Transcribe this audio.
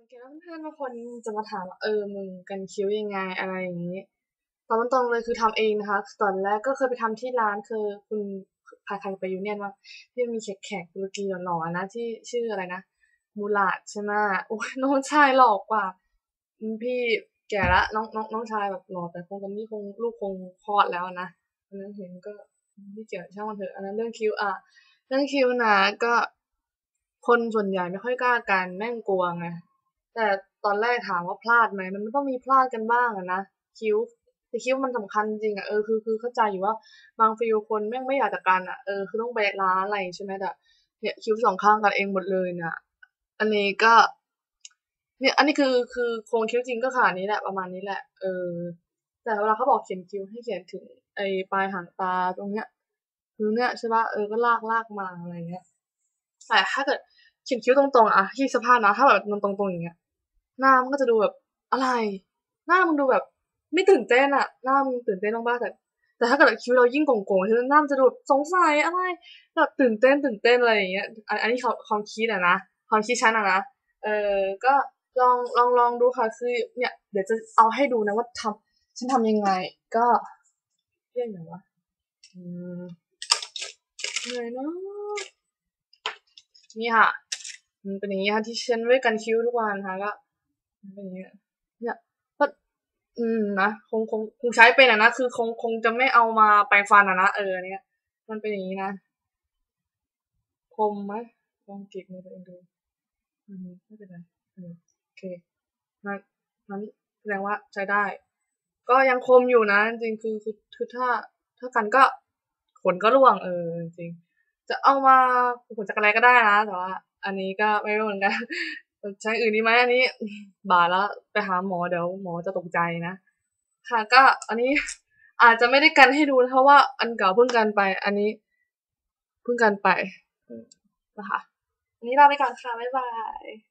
สังเกตว่าเพื่อนบางคนจะมาถามว่าเออมึงกันคิ้วยังไงอะไรอย่างนี้ตอนตรงเลยคือทำเองนะคะตอนแรกก็เคยไปทำที่ร้านคือคุณพาใครไปยูเนี่ยว่าที่มีแขกแขกตุรกีหล่อๆนะที่ชื่ออะไรนะมูลาดใช่ไหมโอ้ยน้องชายหล่อกว่าพี่แก่ละน้องน้องน้องชายแบบหล่อแต่คงตอนนี้คงลูกคงคลอดแล้วนะอันนั้นเห็นก็ไม่เกี่ยวช่างมันเถอะอันนั้นเรื่องคิ้วอะเรื่องคิ้วนะก็คนส่วนใหญ่ไม่ค่อยกล้ากันแม่งกลัวไง แต่ตอนแรกถามว่าพลาดไหมมันไม่ต้องมีพลาดกันบ้างอะนะคิ้วแต่คิ้วมันสำคัญจริงอะเออคือคือเข้าใจอยู่ว่าบางฟิลคนแม่งไม่อยากจะกันอะเออคือต้องไปร้านอะไรใช่ไหมแต่เนี่ยคิ้วสองข้างกันเองหมดเลยนี่ยอันนี้ก็ เนี่ย อันนี้คือคือโครงคิ้วจริงก็ขนาดนี้แหละประมาณนี้แหละ เออ แต่เวลาเขาบอกเขียนคิ้วให้เขียนถึงไอ้ปลายหางตาตรงเนี้ยคือเนี่ยใช่ป่ะเออก็ลากลากมาอะไรเงี้ยแต่ถ้าเกิด ขียนคิ้วตรงๆอะที่สภาพนะ ถ้าแบบมันตรงๆอย่างเงี้ย หน้ามันก็จะดูแบบอะไร หน้ามันดูแบบ ไม่ตื่นเต้นอะหน้ามันตื่นเต้นบ้างแต่แต่ถ้าเกิดคิ้วเรายิ่งโก่งๆใช่ไหมหน้ามันจะดูแบบสงสัยอะไรแบบตื่นเต้นตื่นเต้นอะไรอย่างเงี้ย อันนี้ความคิดอะนะความคิดฉันอะนะ เออก็ลองลองลองดูค่ะคือเนี่ยเดี๋ยวจะเอาให้ดูนะว่าทำฉันทำยังไง ก็เรียกอย่างว่าอืมอะไรนะนี่ค่ะ มันเป็นอย่างนี้ค่ะที่ฉันไว้กันคิ้วทุกวันค่ะก็เป็นอย่างนี้เนี่ยก็อืมนะคงคงคงใช้เป็นอะนะคือคงคงจะไม่เอามาแปรงฟันอะนะเออเนี่ยมันเป็นอย่างนี้นะคมไหมลองจิกมือตัวเองดูอืมไม่เป็นไรอืมโอเคนั้นนั้นแสดงว่าใช้ได้ ก็ยังคมอยู่นะ จริงคือคือคือถ้า ถ้ากันก็ขนก็ร่วงเออจริงจะเอามาขนจักรไรก็ได้นะแต่ว่า อันนี้ก็ไม่รู้เหมือนกันใช้อื่นดีไหมอันนี้ บาแล้วไปหาหมอเดี๋ยวหมอจะตกใจนะค่ะ ก็อันนี้อาจจะไม่ได้กันให้ดูเพราะว่าอันเก่าเพิ่งกันไป อันนี้เพิ่งกันไปนะคะอันนี้ลาไปก่อนค่ะบ๊ายบาย